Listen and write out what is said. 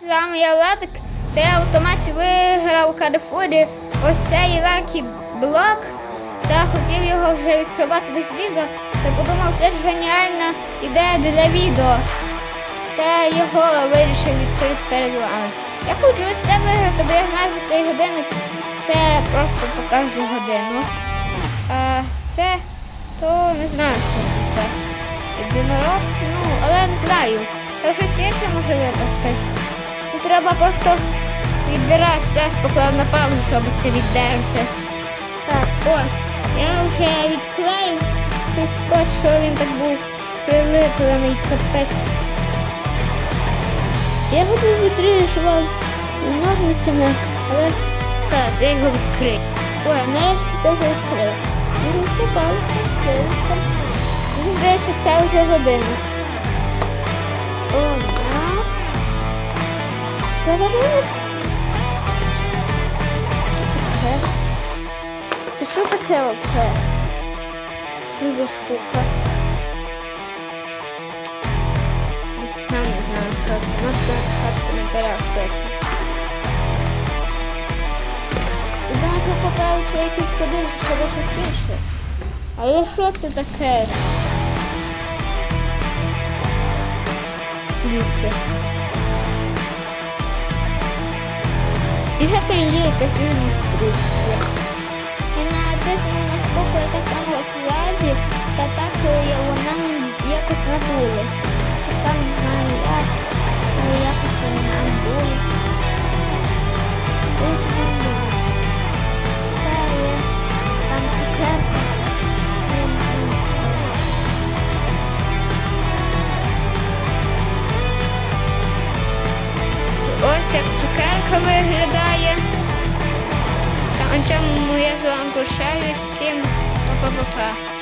З я Владик, та я в автоматі виграв у Карифорі ось цей лакі блок та хотів його вже відкривати без відео. Та подумав, це ж геніальна ідея для відео. Та його вирішив відкрити перед вами. Я хочу ось це виграти, бо я знаю, що цей годинник це просто показує годину. А це то не знаю, що це. Єдинорог, ну, але не знаю. Та щось інше може випасти. Це треба просто віддирати. Зараз поклав на паузу, щоб це віддерти. Так, ось. Я вже відклеїв цей скотч, що він так був прилиплений капець. Я його був ножницями, але так, я його відкрив. Ой, нарешті це вже відкрив. І розкопався, дивився. Здається, це вже годинник. О, да. Це? Це Це що таке взагалі? Що за штука? Я сам не знаю, що це. Можете написати в коментарях, що це. І думаю, що поправиться якийсь годинник, щоб щось інше. Але що це таке? Дивіться. І вже там є якась інструкція. Я натисну на штуку, яка стала ззаді, та так е, вона якось надулась. Ось як цукерка виглядає. Та на цьому я з вами прощаюсь. Всім па-па-па-па.